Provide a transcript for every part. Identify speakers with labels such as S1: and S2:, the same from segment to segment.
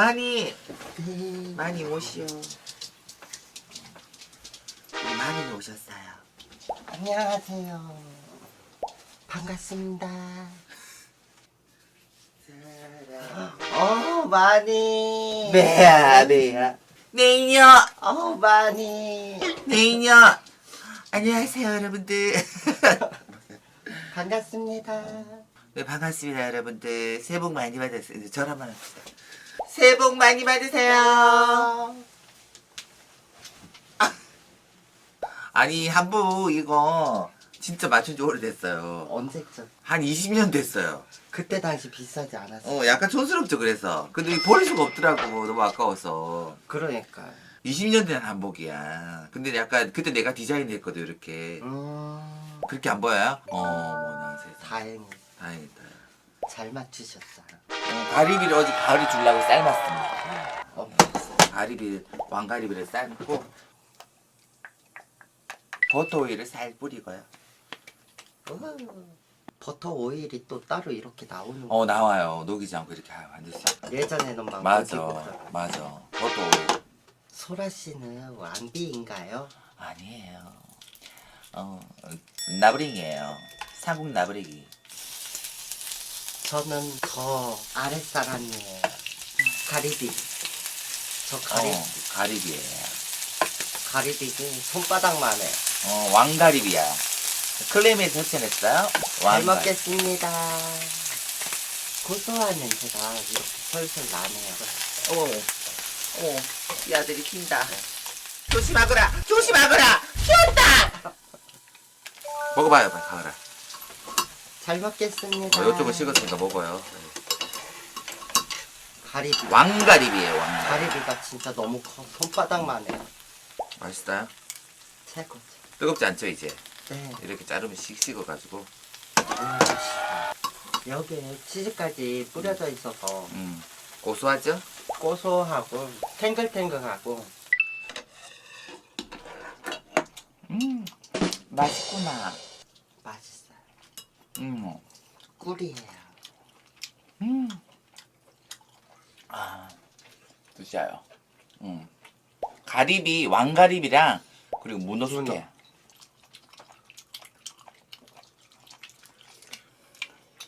S1: 많이
S2: 네.
S1: 많이 오시오. 많이 오셨어요.
S2: 안녕하세요. 반갑습니다. 어, 많이.
S1: 매야 매야. 네이녀
S2: 어, 많이.
S1: 네이녀. 안녕하세요 여러분들.
S2: 반갑습니다.
S1: 네 반갑습니다 여러분들. 새해 복 많이 받으세요. 절 한번 합시다. 새해 복 많이 받으세요. 아니 한부 이거 진짜 맞춘 지 오래됐어요.
S2: 언제쯤?
S1: 한 20년 됐어요.
S2: 그때 당시 비싸지 않았어.
S1: 어 약간 촌스럽죠 그래서. 근데 이거 버릴 수가 없더라고 너무 아까워서.
S2: 그러니까.
S1: 20년 된 한복이야. 근데 약간 그때 내가 디자인했거든 이렇게.
S2: 음,
S1: 그렇게 안 보여요? 어머나 세상.
S2: 다행히
S1: 다행이다.
S2: 잘 맞추셨어요.
S1: 어, 가리비를 어제 가을이 주려고 삶았습니다.
S2: 어,
S1: 가리비 왕가리비를 삶고 버터 오일을 살 뿌리고요.
S2: 어, 버터 오일이 또 따로 이렇게 나오는 거.
S1: 어 나와요. 녹이지 않고 이렇게 있어.
S2: 예전에는 막
S1: 맞아, 맞아. 버터 오일
S2: 소라 씨는 왕비인가요?
S1: 아니에요. 어 나부랭이에요. 삼국 나부랭이.
S2: 저는 더 아랫사람이에요. 가리비. 저 가리,
S1: 어, 가리비예요.
S2: 가리비는 손바닥만 해.
S1: 어 왕가리비야. 클레임에서 협찬했어요.
S2: 잘
S1: 왕가리.
S2: 먹겠습니다. 고소한 냄새가 이렇게 솔솔 나네요.
S1: 어머, 어머, 이 아들이 킨다. 조심하거라, 조심하거라, 키웠다. 먹어봐요, 빨리 가을아.
S2: 잘 먹겠습니다.
S1: 어, 이쪽은 식었으니까 먹어요.
S2: 가리비.
S1: 왕가리비예요, 왕가리.
S2: 가리비가 진짜 너무 커. 손바닥만 해.
S1: 맛있어요?
S2: 최고죠.
S1: 뜨겁지 않죠, 이제?
S2: 네.
S1: 이렇게 자르면 씩 식어가지고.
S2: 음, 여기에 치즈까지 뿌려져 있어서
S1: 음, 고소하죠?
S2: 고소하고 탱글탱글하고
S1: 음, 맛있구나.
S2: 맛있어요.
S1: 음,
S2: 꿀이에요.
S1: 음. 아, 드셔요. 음. 가리비, 왕가리비랑 그리고
S2: 문어.
S1: 숙회.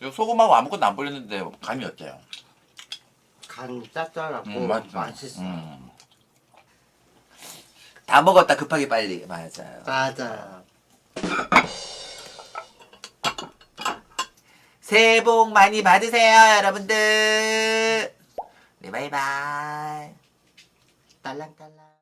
S1: 이거 소금하고 아무것도 안 뿌렸는데 감이 어때요?
S2: 간 짭짤하고
S1: 음, 맞죠?
S2: 맛있어요.
S1: 음. 다 먹었다 급하게 빨리 맞아요.
S2: 맞아요.
S1: 새해 복 많이 받으세요 여러분들. 네 바이바이.
S2: 딸랑딸랑.